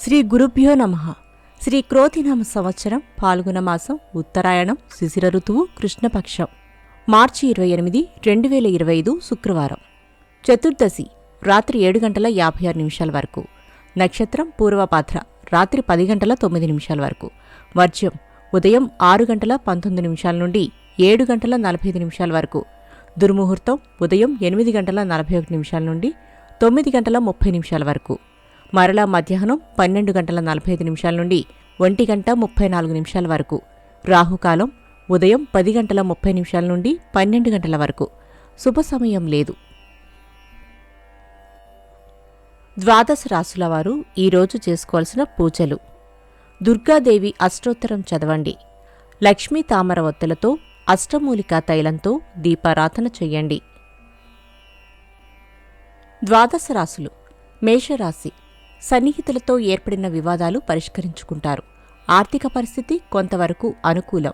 శ్రీ గురుభ్యో నమ. శ్రీ క్రోతినామ సంవత్సరం పాల్గొన మాసం ఉత్తరాయణం శిశిర ఋతువు కృష్ణపక్షం. మార్చి ఇరవై ఎనిమిది రెండు వేల ఇరవై ఐదు శుక్రవారం. చతుర్దశి రాత్రి ఏడు గంటల యాభై ఆరు నిమిషాల వరకు. నక్షత్రం పూర్వపాత్ర రాత్రి పది గంటల తొమ్మిది నిమిషాల వరకు. వర్జ్యం ఉదయం ఆరు గంటల పంతొమ్మిది నిమిషాల నుండి ఏడు గంటల నలభై ఐదు నిమిషాల వరకు. దుర్ముహూర్తం ఉదయం ఎనిమిది గంటల నలభై ఒకటి నిమిషాల నుండి తొమ్మిది గంటల ముప్పై నిమిషాల వరకు. మరలా మధ్యాహ్నం పన్నెండు గంటల నలభై ఐదు నిమిషాల నుండి ఒంటి గంట ముప్పై నాలుగు నిమిషాల వరకు. రాహుకాలం ఉదయం పది గంటల ముప్పై నిమిషాల నుండి పన్నెండు గంటల వరకు. శుభ సమయం లేదు. ద్వాదశ రాసుల వారు ఈరోజు చేసుకోవాల్సిన పూజలు. దుర్గాదేవి అష్టోత్తరం చదవండి. లక్ష్మీ తామర ఒత్తులతో అష్టమూలికా తైలంతో దీపారాధన చెయ్యండి ద్వాదశ రాశులు మేషరాశి సన్నిహితులతో ఏర్పడిన వివాదాలు పరిష్కరించుకుంటారు. ఆర్థిక పరిస్థితి కొంతవరకు అనుకూలం.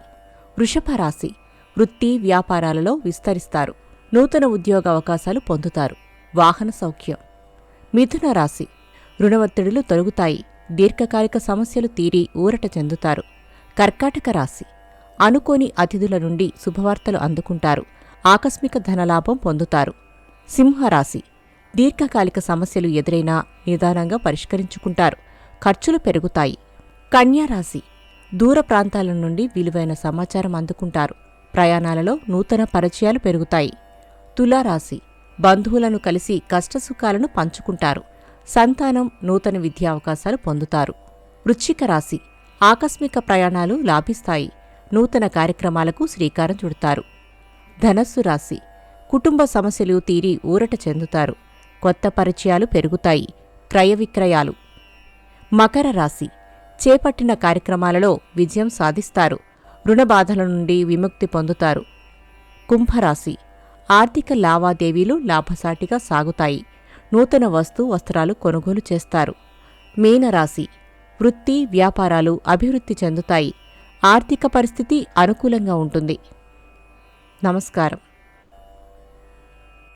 వృషభ రాశి వృత్తి వ్యాపారాలలో విస్తరిస్తారు. నూతన ఉద్యోగ అవకాశాలు పొందుతారు. వాహన సౌఖ్యం. మిథున రాశి రుణవత్తిడులు తొలగుతాయి. దీర్ఘకాలిక సమస్యలు తీరి ఊరట చెందుతారు. కర్కాటక రాశి అనుకోని అతిథుల నుండి శుభవార్తలు అందుకుంటారు. ఆకస్మిక ధనలాభం పొందుతారు. సింహరాశి దీర్ఘకాలిక సమస్యలు ఎదురైనా నిదానంగా పరిష్కరించుకుంటారు. ఖర్చులు పెరుగుతాయి. కన్యారాశి దూర ప్రాంతాల నుండి విలువైన సమాచారం అందుకుంటారు. ప్రయాణాలలో నూతన పరిచయాలు పెరుగుతాయి. తులారాశి బంధువులను కలిసి కష్టసుఖాలను పంచుకుంటారు. సంతానం నూతన విద్యా అవకాశాలు పొందుతారు. వృశ్చిక రాశి ఆకస్మిక ప్రయాణాలు లాభిస్తాయి. నూతన కార్యక్రమాలకు శ్రీకారం చుడతారు. ధనస్సు రాశి కుటుంబ సమస్యలు తీరి ఊరట చెందుతారు. కొత్త పరిచయాలు పెరుగుతాయి. క్రయ విక్రయాలు. మకర రాశి. చేపట్టిన కార్యక్రమాలలో విజయం సాధిస్తారు. రుణబాధల నుండి విముక్తి పొందుతారు. కుంభరాశి. ఆర్థిక లావాదేవీలు లాభసాటిగా సాగుతాయి. నూతన వస్తు వస్త్రాలు కొనుగోలు చేస్తారు. మీనరాశి. వృత్తి వ్యాపారాలు అభివృద్ధి చెందుతాయి. ఆర్థిక పరిస్థితి అనుకూలంగా ఉంటుంది. నమస్కారం.